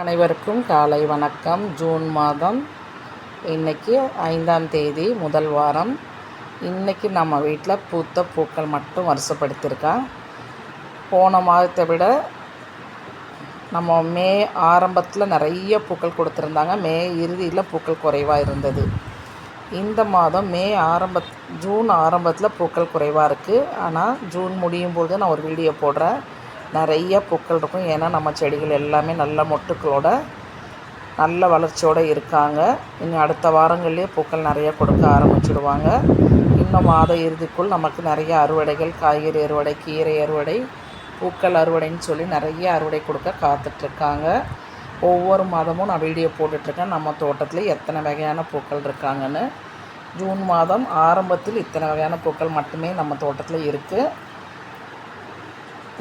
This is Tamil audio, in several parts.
அனைவருக்கும் காலை வணக்கம். ஜூன் மாதம் இன்றைக்கி ஐந்தாம் தேதி முதல் வாரம். இன்றைக்கி நம்ம வீட்டில் பூத்த பூக்கள் மட்டும் வருஷப்படுத்தியிருக்கா போன மாதத்தை விட நம்ம மே ஆரம்பத்தில் நிறைய பூக்கள் கொடுத்துருந்தாங்க. மே இறுதியில் பூக்கள் குறைவாக இருந்தது. இந்த மாதம் மே ஆரம்ப ஜூன் ஆரம்பத்தில் பூக்கள் குறைவாக இருக்குது ஆனால் ஜூன் முடியும் பொழுது நான் ஒரு வீடியோ போடுறேன். நிறைய பூக்கள் இருக்கும். ஏன்னா நம்ம செடிகள் எல்லாமே நல்ல மொட்டுக்களோட நல்ல வளர்ச்சியோடு இருக்காங்க. இன்னும் அடுத்த வாரங்கள்லேயே பூக்கள் நிறைய கொடுக்க ஆரம்பிச்சிடுவாங்க. இன்னும் மாத இறுதிக்குள் நமக்கு நிறைய அறுவடைகள் காய்கறி அறுவடை கீரை அறுவடை பூக்கள் அறுவடைன்னு சொல்லி நிறைய அறுவடை கொடுக்க காத்துட்ருக்காங்க. ஒவ்வொரு மாதமும் நான் வீடியோ போட்டுட்ருக்கேன். நம்ம தோட்டத்தில் எத்தனை வகையான பூக்கள் இருக்காங்கன்னு. ஜூன் மாதம் ஆரம்பத்தில் இத்தனை வகையான பூக்கள் மட்டுமே நம்ம தோட்டத்தில் இருக்குது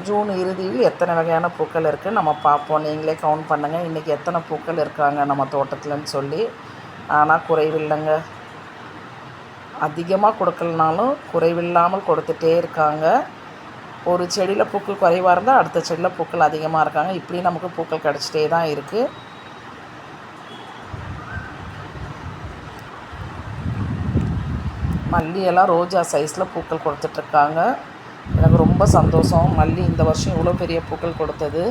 ஜூன் இறுதியில் எத்தனை வகையான பூக்கள் இருக்குது நம்ம பார்ப்போம். நீங்களே கவுண்ட் பண்ணுங்கள் இன்றைக்கி எத்தனை பூக்கள் இருக்காங்க நம்ம தோட்டத்தில்னு சொல்லி. ஆனால் குறைவில்லைங்க. அதிகமாக கொடுக்கலனாலும் குறைவில்லாமல் கொடுத்துட்டே இருக்காங்க. ஒரு செடியில் பூக்கள் குறைவாக இருந்தால் அடுத்த செடியில் பூக்கள் அதிகமாக இருக்காங்க. இப்படி நமக்கு பூக்கள் கிடச்சிட்டே தான் இருக்குது மல்லியெல்லாம் ரோஜா சைஸில் பூக்கள் கொடுத்துட்ருக்காங்க எனக்கு ரொம்ப சந்தோஷம். மல்லி இந்த வருஷம் இவ்வளோ பெரிய பூக்கள் கொடுத்தது.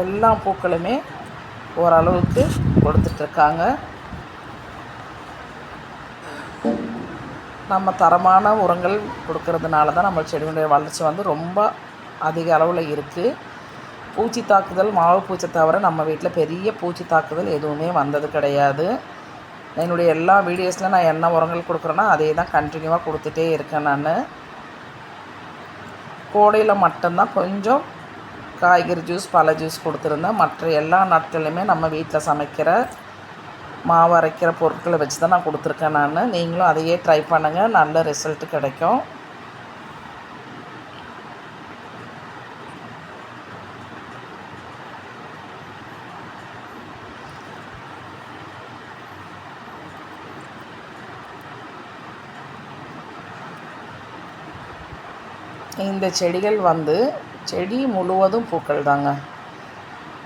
எல்லா பூக்களுமே ஓரளவுக்கு கொடுத்துட்ருக்காங்க. நம்ம தரமான உரங்கள் கொடுக்கறதுனால தான் நம்ம செடியுடைய வளர்ச்சி வந்து ரொம்ப அதிக அளவில் இருக்குது பூச்சி தாக்குதல் மாவு பூச்சி தவிர நம்ம வீட்டில் பெரிய பூச்சி தாக்குதல் எதுவுமே வந்தது கிடையாது. என்னுடைய எல்லா வீடியோஸில் நான் என்ன உரங்கள் கொடுக்குறேன்னா அதே தான் கண்டினியூவாக கொடுத்துட்டே இருக்கேன் நான். கோடையில் மட்டும்தான் கொஞ்சம் காய்கறி ஜூஸ் பழ ஜூஸ் கொடுத்துருந்தேன். மற்ற எல்லா நாட்கள்லையுமே நம்ம வீட்டில் சமைக்கிற மாவு அரைக்கிற பொருட்களை வச்சு தான் நான் கொடுத்துருக்கேன் நான். நீங்களும் அதையே ட்ரை பண்ணுங்கள் நல்ல ரிசல்ட் கிடைக்கும். இந்த செடிகள் வந்து செடி முழுவதும் பூக்கள் தாங்க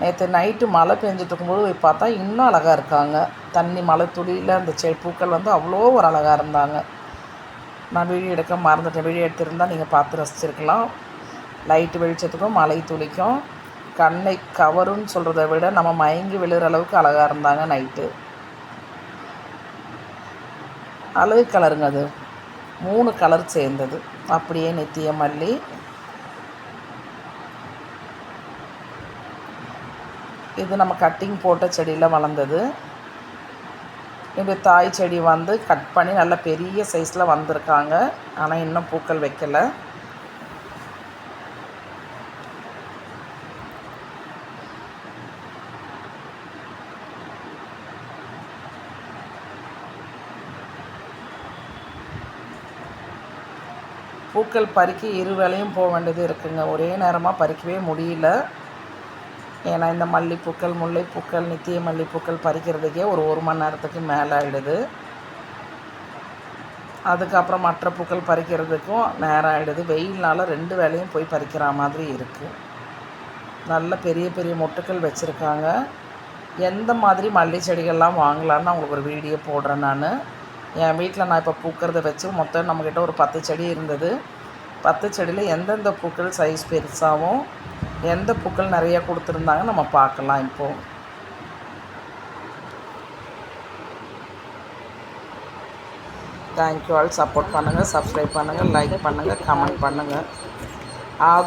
நேற்று நைட்டு மழை பெஞ்சிட்டு இருக்கும்போது போய் பார்த்தா இன்னும் அழகாக இருக்காங்க. தண்ணி மழை துளியில் அந்த செ பூக்கள் வந்து அவ்வளோ ஒரு அழகாக இருந்தாங்க. நான் வீடியோ எடுக்க மறந்துட்டேன். வீடியோ எடுத்திருந்தால் நீங்கள் பார்த்து ரசிச்சிருக்கலாம். லைட்டு வெளிச்சத்துக்கும் மழை துளிக்கும் கண்ணை கவருன்னு சொல்கிறத விட நம்ம மயங்கி விழுகிற அளவுக்கு அழகாக இருந்தாங்க நைட்டு. அழகு கலருங்க அது. மூணு கலர் சேர்ந்தது. அப்படியே நித்திய மல்லி. இது நம்ம கட்டிங் போட்ட செடியில் வளர்ந்தது. இப்படி தாய் செடி வந்து கட் பண்ணி நல்ல பெரிய சைஸில் வந்திருக்காங்க. ஆனால் இன்னும் பூக்கள் வைக்கலை. பூக்கள் பறிக்க இரு வேலையும் போக வேண்டியது இருக்குங்க. ஒரே நேரமாக பறிக்கவே முடியல. ஏன்னா இந்த மல்லிப்பூக்கள் முல்லைப்பூக்கள் நித்திய மல்லிப்பூக்கள் பறிக்கிறதுக்கே ஒரு ஒரு மணி நேரத்துக்கு மேலே ஆகிடுது அதுக்கப்புறம் மற்ற பூக்கள் பறிக்கிறதுக்கும் நேரம் ஆகிடுது வெயில்னால ரெண்டு வேலையும் போய் பறிக்கிற மாதிரி இருக்குது நல்ல பெரிய பெரிய மொட்டுக்கள் வச்சுருக்காங்க. எந்த மாதிரி மல்லி செடிகள்லாம் வாங்கலான்னு அவங்களுக்கு ஒரு வீடியோ போடுறேன் நான். என் வீட்டில் நான் இப்போ பூக்கிறத வச்சு மொத்தம் நம்மக்கிட்ட ஒரு பத்து செடி இருந்தது. பத்து செடியில் எந்தெந்த பூக்கள் சைஸ் பெருசாகவும் எந்த பூக்கள் நிறையா கொடுத்துருந்தாங்க நம்ம பார்க்கலாம் இப்போது தேங்க்யூ ஆல் சப்போர்ட் பண்ணுங்கள் சப்ஸ்கிரைப் பண்ணுங்கள் லைக் பண்ணுங்கள் கமெண்ட் பண்ணுங்கள் ஆதோ